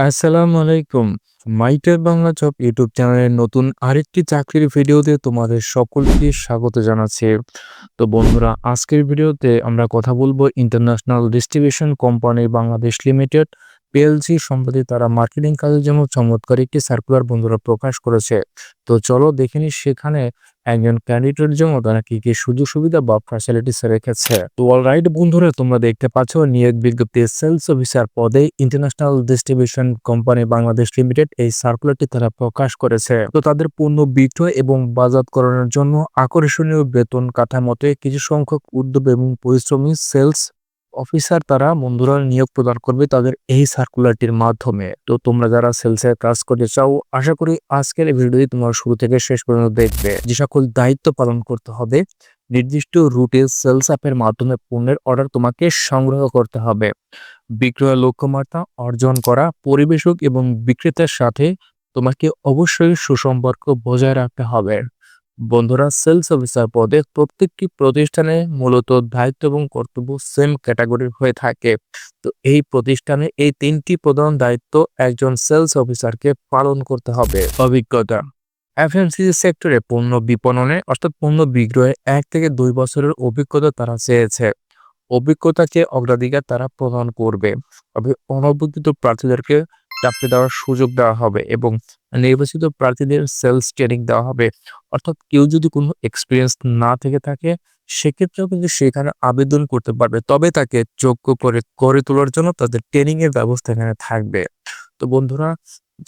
আসসালামু আলাইকুম। মাইটের Bangla job YouTube চ্যানেলের নতুন আরেকটি চাকরির ভিডিওতে তোমাদের সকলকে স্বাগত জানাচ্ছি। তো বন্ধুরা, আজকের ভিডিওতে আমরা কথা বলব international distribution company Bangladesh limited PLC সম্প্রতি তারা মার্কেটিং কাজের জন্য চমৎকার একটি সার্কুলার বন্ধুরা প্রকাশ করেছে। তো চলো দেখে নিই সেখানে একজন ক্যান্ডিডেটের জন্য তারা কি কি সুযোগ সুবিধা বা ফ্যাসিলিটিস রেখেছে। তো অলরাইট বন্ধুরা, তোমরা দেখতে পাচ্ছ নিয়োগ বিজ্ঞপ্তি সেলস অফিসার পদে international distribution company Bangladesh limited এই সার্কুলারটি তারা প্রকাশ করেছে। তো তাদের পণ্য বিক্রয় এবং বাজারকরণের জন্য আকর্ষণীয় বেতন কাঠামোতে কিছু সংখ্যক উদ্যোগ এবং পরিশ্রমী সেলস অফিসার তারা বন্ধুরা নিয়োগ প্রদান করবে তাদের এই সার্কুলারটির মাধ্যমে। তো তোমরা যারা সেলসের কাজ করতে চাও, আশা করি আজকের এই ভিডিওটি তোমার শুরু থেকে শেষ পর্যন্ত দেখবে। যে সকল দায়িত্ব পালন করতে হবে, নির্দিষ্ট রুটে সেলস অ্যাপের মাধ্যমে পণ্যের অর্ডার তোমাকে সংগ্রহ করতে হবে। বিক্রয় লক্ষ্যমাত্রা অর্জন করা, পরিবেশক এবং বিক্রেতার সাথে তোমাকে অবশ্যই সুসম্পর্ক বজায় রাখতে হবে। বন্ধুরা, সেলস অফিসার পদে প্রত্যেকটি প্রতিষ্ঠানে মূলত দায়িত্ব এবং কর্তব্য সেম ক্যাটাগরির হয়ে থাকে। তো এই প্রতিষ্ঠানে এই তিনটি প্রধান দায়িত্ব একজন সেলস অফিসারকে পালন করতে হবে। অভিজ্ঞতা এফএমসিজি সেক্টরে পণ্য বিপণনে, অর্থাৎ পণ্য বিক্রয়ে এক থেকে দুই বছরের অভিজ্ঞতা তারা চেয়েছে। অভিজ্ঞতাকে অগ্রাধিকার তারা প্রদান করবে। তবে অনভিজ্ঞত প্রার্থীদেরকে চাকরি দেওয়ার সুযোগ দেওয়া হবে এবং নির্বাচিত প্রার্থীদের সেলস ট্রেনিং দেওয়া হবে। অর্থাৎ কেউ যদি কোনো এক্সপিরিয়েন্স না থেকে থাকে, সেক্ষেত্রেও কিন্তু সেখানে আবেদন করতে পারবে। তবে তাকে যোগ্য করে গড়ে তোলার জন্য তাদের ট্রেনিং এর ব্যবস্থা এখানে থাকবে। তো বন্ধুরা,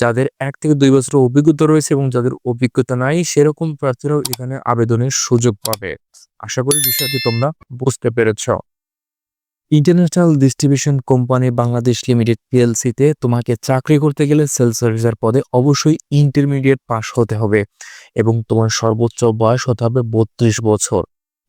যাদের এক থেকে দুই বছর অভিজ্ঞতা রয়েছে এবং যাদের অভিজ্ঞতা নাই, সেরকম প্রার্থীরাও এখানে আবেদনের সুযোগ পাবে। আশা করি বিষয়টি তোমরা বুঝতে পেরেছ। International distribution company Bangladesh limited পিএলসিতে তোমাকে চাকরি করতে গেলে সেলস সার্ভিসার পদে অবশ্যই ইন্টারমিডিয়েট পাস হতে হবে এবং তোমার সর্বোচ্চ বয়স হতে হবে বত্রিশ বছর।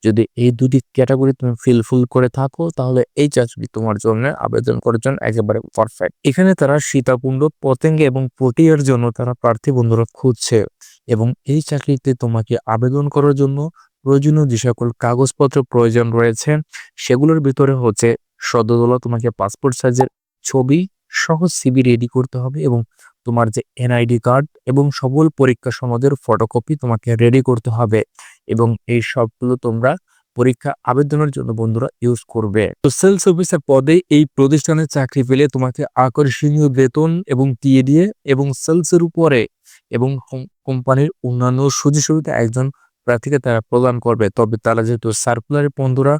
যদি এই দুটি ক্যাটাগরি তুমি ফিলফুল করে থাকো, তাহলে এই চাকরি তোমার জন্য আবেদন করার জন্য একেবারে পারফেক্ট এখানে তারা সীতাকুণ্ড, পতেঙ্গে এবং পটিয়ার জন্য তারা প্রার্থী বন্ধুরা খুঁজছে এবং এই চাকরিতে তোমাকে আবেদন করার জন্য প্রয়োজনীয় যে সকল কাগজপত্র প্রয়োজন রয়েছে, সেগুলোর ভিতরে হচ্ছে সদ্যদলা তোমাকে পাসপোর্ট সাইজের ছবি সহ সিবি রেডি করতে হবে এবং তোমার যে এনআইডি কার্ড এবং সকল পরীক্ষা সনদের ফটোকপি তোমাকে রেডি করতে হবে এবং এই সবগুলো তোমরা পরীক্ষা আবেদনের জন্য বন্ধুরা ইউজ করবে। তো সেলস অফিসার পদে এই প্রতিষ্ঠানে চাকরি পেলে তোমাকে আকর্ষণীয় বেতন এবং দিয়ে দিয়ে এবং সেলসের উপরে এবং কোম্পানির অন্যান্য সুযোগ সুবিধা একজন প্রার্থীকে তারা প্রদান করবে। তবে তারা যেহেতু সার্কুলারের বন্ধুরা,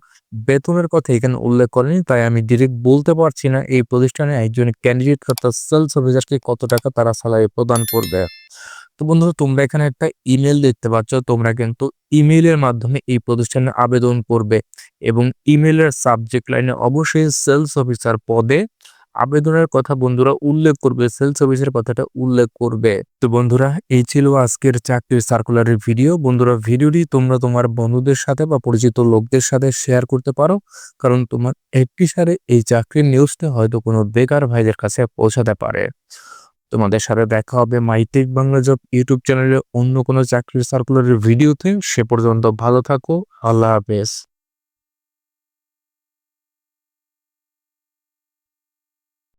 বেতনের কথা এখানে উল্লেখ করেনি, তাই আমি ডিরেক্ট বলতে পারছি না এই প্রতিষ্ঠানে একজন ক্যান্ডিডেট অর্থাৎ সেলস অফিসারকে কত টাকা তারা স্যালারি প্রদান করবে। তো বন্ধুরা, তোমরা এখানে একটা ইমেল দেখতে পাচ্ছ, তোমরা কিন্তু ইমেইলের মাধ্যমে এই প্রতিষ্ঠানে আবেদন করবে এবং ইমেলের সাবজেক্ট লাইনে অবশ্যই সেলস অফিসার পদে আবেদনের কথা বন্ধুরা উল্লেখ করবে সেলস অফিসের কথাটা উল্লেখ করবে। তো বন্ধুরা, এই ছিল আজকের চাকরির সার্কুলারের ভিডিও বন্ধুরা ভিডিওটি তোমরা তোমার বন্ধুদের সাথে বা পরিচিত লোকদের সাথে শেয়ার করতে পারো। কারণ তোমার একটি সারে এই চাকরির নিউজটা হয়তো কোনো বেকার ভাইদের কাছে পৌঁছাতে পারে। তোমাদের সাথে দেখা হবে মাইটেক বাংলা জব ইউটিউব চ্যানেলে অন্য কোনো চাকরির সার্কুলারের ভিডিওতে সে পর্যন্ত ভালো থাকো। আল্লাহ হাফেজ।